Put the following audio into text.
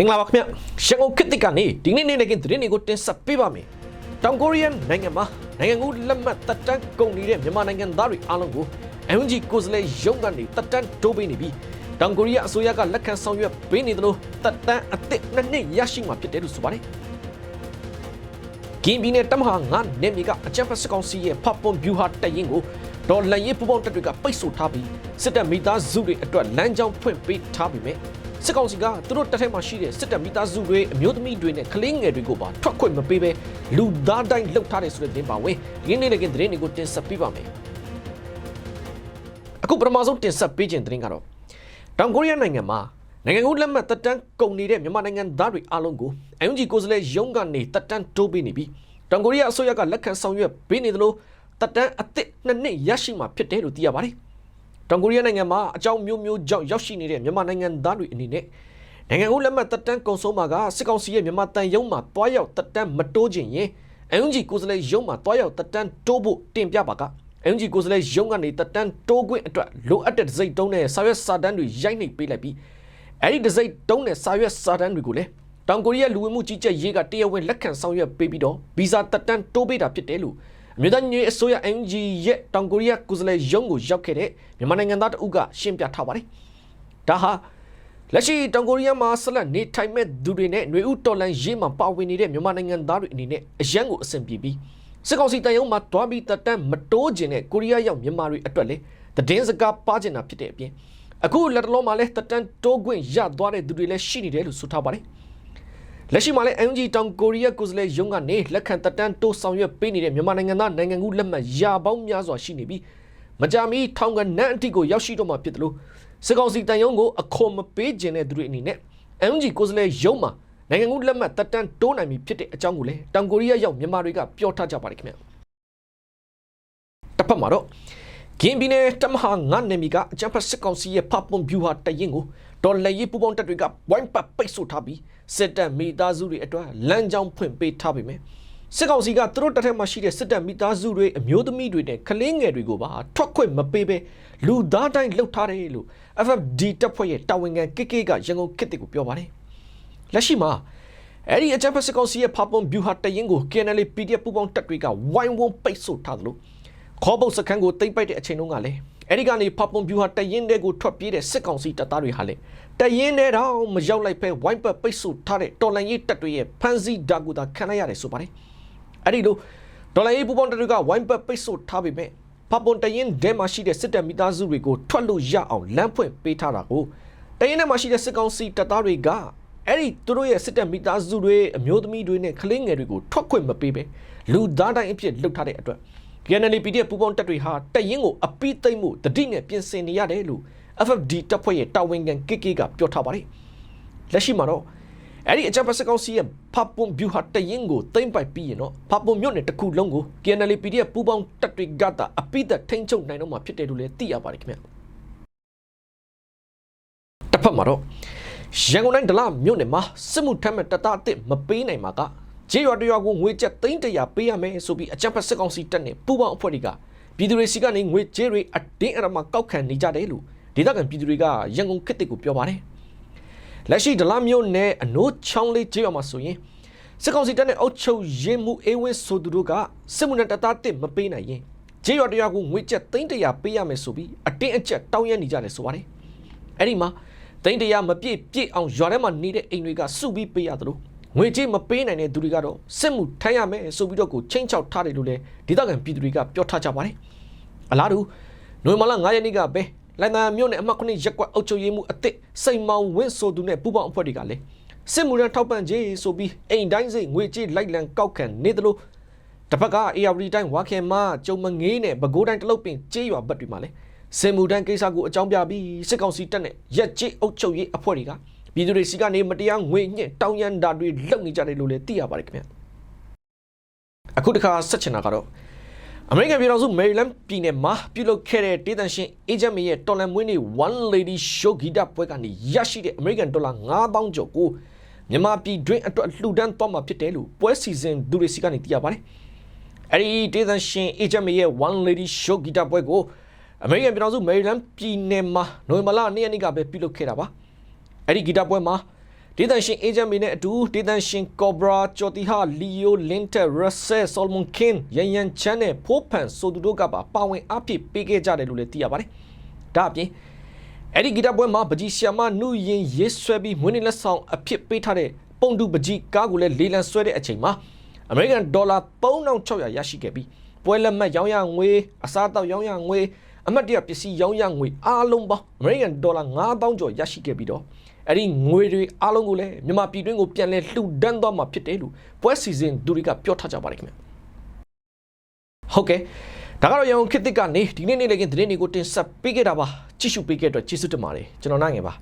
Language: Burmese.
မင်္ဂလာပါခင်ဗျရန်ကုန်ခေတ်သစ်ကနေဒီနေ့နေ့နဲ့ကင်းသတင်းတွေကိုတင်ဆက်ပေးပါမယ်တောင်ကိုရီးယားနိုင်ငံမှာနိုင်ငံကူးလက်မှတ်တက်တန်းကုန်နေတဲ့မြန်မာနိုင်ငံသားတွေအားလုံးကို MNG ကိုယ်စားလှယ်ရုံးကနေတက်တန်းတိုးပေးနေပြီးတောင်ကိုရီးယားအစိုးရကလက်ခံဆောင်ရွက်ပေးနေတယ်လို့တက်တန်းအသစ်နှစ်နှစ်ရရှိမှာဖြစ်တယ်လို့ဆိုပါတယ်ကင်းပြည်နယ်တမဟာငါနေမီကအချမ်းဖတ်စကောင်စီရဲ့ဖပွန်ဗျူဟာတက်ရင်ကိုဒေါ်လန်ရေးပူပေါင်းတက်တွေကပိတ်ဆို့ထားပြီးစစ်တပ်မိသားစုတွေအတွက်လမ်းကြောင်းဖွင့်ပေးထားပြီးမြဲ စစ်ကောင်စီကသူတို့တပ်ထဲမှာရှိတဲ့စစ်တပ်မိသားစုတွေအမျိုးသမီးတွေနဲ့ကလေးငယ်တွေကိုပါထွက်ခွင့်မပေးဘဲလူသားတိုင်းလှုပ်ထားတယ်ဆိုတဲ့သတင်းပါဝင်ဒီနေ့လည်းကသတင်းတွေကိုတင်ဆက်ပေးပါမယ်အခုပထမဆုံးတင်ဆက်ပေးခြင်းသတင်းကတော့တောင်ကိုရီးယားနိုင်ငံမှာနိုင်ငံကူးလက်မှတ်တက်တန်းကုန်နေတဲ့မြန်မာနိုင်ငံသားတွေအားလုံးကိုအယုံကြည်ကိုယ်စားလှယ်ရုံးကနေတက်တန်းတိုးပေးနေပြီးတောင်ကိုရီးယားအစိုးရကလက်ခံဆောင်ရွက်ပေးနေတယ်လို့တက်တန်းအသစ်နှစ်နှစ်ရရှိမှာဖြစ်တယ်လို့သိရပါတယ် တောင်ကိုရီးယားနိုင်ငံမှာအကြောင်းမျိုးမျိုးကြောင့်ရောက်ရှိနေတဲ့မြန်မာနိုင်ငံသားတွေအနေနဲ့နိုင်ငံကူးလက်မှတ်တက်တန်းကုန်ဆုံးမှာကစစ်ကောင်စီရဲ့မြန်မာတန်ယုံမှာတွားရောက်တက်တန်းမတိုးခြင်းရင်အယုံကြည်ကိုယ်စားလှယ်ရုံးမှာတွားရောက်တက်တန်းတိုးဖို့တင်ပြပါကအယုံကြည်ကိုယ်စားလှယ်ရုံးကနေတက်တန်းတိုးခွင့်အတွက်လိုအပ်တဲ့ဒစိမ့်တုံးနဲ့စာရွက်စာတမ်းတွေရိုက်နှိပ်ပေးလိုက်ပြီးအဲ့ဒီဒစိမ့်တုံးနဲ့စာရွက်စာတမ်းတွေကိုလည်းတောင်ကိုရီးယားလူဝင်မှုကြီးကြပ်ရေးကတရားဝင်လက်ခံဆောင်ရွက်ပေးပြီးတော့ဗီဇာတက်တန်းတိုးပေးတာဖြစ်တယ်လို့အ မျိုးသားညီညွတ်ရေးအစိုးရ NG ရဲ့တောင်ကိုရီးယားကိုယ်စားလှယ်ရုံးကိုရောက်ခဲ့တဲ့မြန်မာနိုင်ငံသားတဦးကရှင်းပြထားပါတယ်ဒါဟာလက်ရှိတောင်ကိုရီးယားမှာဆက်လက်နေထိုင်မဲ့သူတွေနဲ့ຫນွေဥတော်လန်ရေးမှာပါဝင်နေတဲ့မြန်မာနိုင်ငံသားတွေအနေနဲ့အရန်ကိုအဆင်ပြေပြီးစစ်ကောင်စီတန်ယုံမှာတွားပြီးတက်တန်းမတိုးခြင်းနဲ့ကိုရီးယားရောက်မြန်မာတွေအတွက်လေတည်င်းစကားပါကျင်တာဖြစ်တဲ့အပြင်အခုလက်တလုံးမှာလဲတက်တန်းတိုးခွင့်ရသွားတဲ့သူတွေလည်းရှိနေတယ်လို့ဆိုထားပါတယ် လက်ရှိမှာလည်း NG တောင်ကိုရီးယားကိုယ်စားလှယ်ရုံးကနေလက်ခံတက်တန်းတိုးဆောင်ရွက်ပေးနေတဲ့မြန်မာနိုင်ငံသားနိုင်ငံကူးလက်မှတ်ရာပေါင်းများစွာရှိနေပြီးမကြာမီထောင်ကနန်းအထိကိုရောက်ရှိတော့မှာဖြစ်တယ်လို့စစ်ကောင်စီတန်ယုံကိုအခွန်မပေးခြင်းတဲ့သူတွေအနေနဲ့ NG ကိုယ်စားလှယ်ရုံးမှာနိုင်ငံကူးလက်မှတ်တက်တန်းတိုးနိုင်ပြီဖြစ်တဲ့အကြောင်းကိုလည်းတောင်ကိုရီးယားရောက်မြန်မာတွေကပြောထားကြပါတယ်ခင်ဗျတစ်ဖက်မှာတော့ ဂင်းပြည်နယ်တမဟာငါနေမီကအကြံဖတ်စစ်ကောင်စီရဲ့ဖပွန်ဗျူဟာတရင်ကိုဒေါ်လာရေးပူပေါင်းတပ်တွေကဝိုင်းပတ်ပိတ်ဆို့ထားပြီးစစ်တပ်မိသားစုတွေအတွက်လမ်းကြောင်းဖွင့်ပေးထားပေမဲ့စစ်ကောင်စီကသူတို့တပ်ထဲမှာရှိတဲ့စစ်တပ်မိသားစုတွေအမျိုးသမီးတွေနဲ့ကလေးငယ်တွေကိုပါထွက်ခွင့်မပေးဘဲလူသားတိုင်းလှုပ်ထားတယ်လို့ FFD တပ်ဖွဲ့ရဲ့တာဝန်ခံကိကေကရန်ကုန်ခေတ်တစ်ကိုပြောပါတယ်လက်ရှိမှာအဲ့ဒီအကြမ်းဖက်စစ်ကောင်စီရဲ့ဖပွန်ဗျူဟာတရင်ကို KNL PDF ပူပေါင်းတပ်တွေကဝိုင်းဝန်းပိတ်ဆို့ထားတယ်လို့ ခေါ်ပုတ်စခန်းကိုတိမ့်ပိုက်တဲ့အချိန်တုန်းကလည်းအဲ့ဒီကနေဖပွန်ဗျူဟာတရင်တွေကိုထွက်ပြေးတဲ့စစ်ကောင်စီတပ်သားတွေဟာလေတရင်တဲ့တော့မရောက်လိုက်ပဲဝိုင်းပတ်ပိတ်ဆို့ထားတဲ့တော်လန်ရေးတပ်တွေရဲ့ဖန်စီဓာတ်ကိုသာခံရရတယ်ဆိုပါတယ်အဲ့ဒီလိုတော်လန်ရေးပူပေါင်းတပ်တွေကဝိုင်းပတ်ပိတ်ဆို့ထားပေမဲ့ဖပွန်တရင်ထဲမှာရှိတဲ့စစ်တပ်မိသားစုတွေကိုထွက်လို့ရအောင်လမ်းဖွင့်ပေးထားတာကိုတရင်ထဲမှာရှိတဲ့စစ်ကောင်စီတပ်သားတွေကအဲ့ဒီသူတို့ရဲ့စစ်တပ်မိသားစုတွေအမျိုးသမီးတွေနဲ့ကလေးငယ်တွေကိုထွက်ခွင့်မပေးပဲလူသားတိုင်းအဖြစ်လှုပ်ထားတဲ့အတွက် KNL PDF ပူပေါင်းတပ်တွေဟာတရင်ကိုအပိသိမ့်မှုတတိနဲ့ပြင်ဆင်နေရတယ်လို့ FFD တပ်ဖွဲ့ရဲ့တာဝန်ခံ KK ကပြောထားပါတယ်လက်ရှိမှာတော့အဲ့ဒီအကြမ်းဖက်စစ်ကောင်စီရဲ့ဖပွန်ဗျူဟာတရင်ကိုသိမ့်ပိုက်ပြီးရင်တော့ဖပွန်မြို့နယ်တစ်ခုလုံးကို KNL PDF ပူပေါင်းတပ်တွေကတာအပိသက်ထိန်းချုပ်နိုင်တော့မှာဖြစ်တယ်လို့လည်းသိရပါတယ်ခင်ဗျတစ်ဖက်မှာတော့ရန်ကုန်တိုင်းဒလမြို့နယ်မှာစစ်မှုထမ်းမဲ့တပ်သားအစ်မပေးနိုင်မှာက ခြေရွာတရွာကိုငွေကျပ်သိန်းတရာပေးရမယ်ဆိုပြီးအကြမ်းဖက်စစ်ကောင်စီတပ်နဲ့ပူပေါင်းအဖွဲ့တွေကပြည်သူတွေစီကနေငွေကြေးတွေအတင်းအဓမ္မကောက်ခံနေကြတယ်လို့ဒေသခံပြည်သူတွေကရန်ကုန်ခေတ်တစ်ကိုပြောပါတယ်လက်ရှိဒလမြို့နယ်အနိုးချောင်းလေးကျေးရွာမှာဆိုရင်စစ်ကောင်စီတပ်နဲ့အုပ်ချုပ်ရေးမှုအေးဝင်းဆိုသူတို့ကစစ်မှုနဲ့တပ်သားတစ်မပေးနိုင်ရင်ကျေးရွာတရွာကိုငွေကျပ်သိန်းတရာပေးရမယ်ဆိုပြီးအတင်းအကျပ်တောင်းရနေကြတယ်ဆိုပါတယ်အဲ့ဒီမှာသိန်းတရာမပြည့်ပြည့်အောင်ရွာထဲမှာနေတဲ့အိမ်တွေကစုပြီးပေးရတယ်လို့ ငွေကြေးမပေးနိုင်တဲ့သူတွေကတော့စစ်မှုထမ်းရမယ်ဆိုပြီးတော့ကိုချင်းချောက်ထားတယ်လို့လည်းဒေသခံပြည်သူတွေကပြောထားကြပါတယ်အလားတူနိုဝင်ဘာလ9ရက်နေ့ကပဲလိုင်နာမြို့နယ်အမှတ်9ရက်ကွက်အုပ်ချုပ်ရေးမှုအစ်စ်စိန်မောင်ဝင်းဆိုသူနဲ့ပူပေါင်းအဖွဲ့တွေကလည်းစစ်မှုရန်ထောက်ပံ့ကြေးဆိုပြီးအိမ်တိုင်းစိတ်ငွေကြေးလိုက်လံကောက်ခံနေတယ်လို့တစ်ဖက်က ARD တိုင်းဝါခင်မကျုံမငေးနဲ့ပဲခူးတိုင်းတလုတ်ပင်ကြေးရွာဘက်တွေမှာလည်းစင်မူတန်းကိစ္စကိုအကြောင်းပြပြီးစစ်ကောင်စီတပ်နဲ့ရက်ကြေးအုပ်ချုပ်ရေးအဖွဲ့တွေက ပြည်သူတွေစီကနေမတရားငွေညှစ်တောင်းရန်တာတွေလုပ်နေကြတယ်လို့လည်းသိရပါတယ်ခင်ဗျအခုတခါဆက်ချင်တာကတော့အမေရိကန်ပြည်တော်စုမယ်ရီလန်းပြည်နယ်မှာပြုလုပ်ခဲ့တဲ့ဒေသရှင်အေဂျင့်မေရဲ့တော်လန်မွေးနေ့ One Lady Show ဂီတပွဲကနေရရှိတဲ့အမေရိကန်ဒေါ်လာ9000ကျော်ကိုမြန်မာပြည်တွင်းအတွက်လှူဒန်းသွားမှာဖြစ်တယ်လို့ပွဲစီစဉ်သူတွေစီကနေသိရပါတယ်အဲ့ဒီဒေသရှင်အေဂျင့်မေရဲ့ One Lady Show ဂီတပွဲကိုအမေရိကန်ပြည်တော်စုမယ်ရီလန်းပြည်နယ်မှာနိုဝင်ဘာလ2ရက်နေ့ကပဲပြုလုပ်ခဲ့တာပါ အဲ့ဒီဂီတပွဲမှာဒေဒေသရှင်အေဂျင့်မီနဲ့အတူဒေသရှင်ကောဘရာကျော်တီဟာလီယိုလင်တက်ရဆယ်ဆော်မွန်ကင်ရန်ရန်ချန်နဲ့ဖိုးဖန်ဆိုသူတို့ကပါပါဝင်အဖြစ်ပေးခဲ့ကြတယ်လို့လည်းသိရပါတယ်ဒါအပြင်အဲ့ဒီဂီတပွဲမှာပကြီးဆီယာမနုရင်ရေးဆွဲပြီးမွေးနေ့လက်ဆောင်အဖြစ်ပေးထားတဲ့ပုံတူပကြီးကားကိုလည်းလေလံဆွဲတဲ့အချိန်မှာအမေရိကန်ဒေါ်လာ3600ရရှိခဲ့ပြီးပွဲလက်မှတ်ရောင်းရငွေအစားအသောက်ရောင်းရငွေအမတ်တရပစ္စည်းရောင်းရငွေအားလုံးပေါင်းအမေရိကန်ဒေါ်လာ9000ကျော်ရရှိခဲ့ပြီးတော့ အဲ့ဒီငွေတွေအားလုံးကိုလည်းမြန်မာပြည်တွင်းကိုပြန်လဲလှူဒန်းသွားမှာဖြစ်တယ်လို့ပွဲစီစဉ်သူတွေကပြောထားကြပါတယ်ခင်ဗျဟုတ်ကဲ့ဒါကတော့ရန်ကုန်ခေတ်သစ်ကနေဒီနေ့နေ့လည်းကသတင်းတွေကိုတင်ဆက်ပေးခဲ့တာပါကြည့်ရှုပေးခဲ့တဲ့အတွက်ကျေးဇူးတင်ပါတယ်ကျွန်တော်နိုင်ငယ်ပါ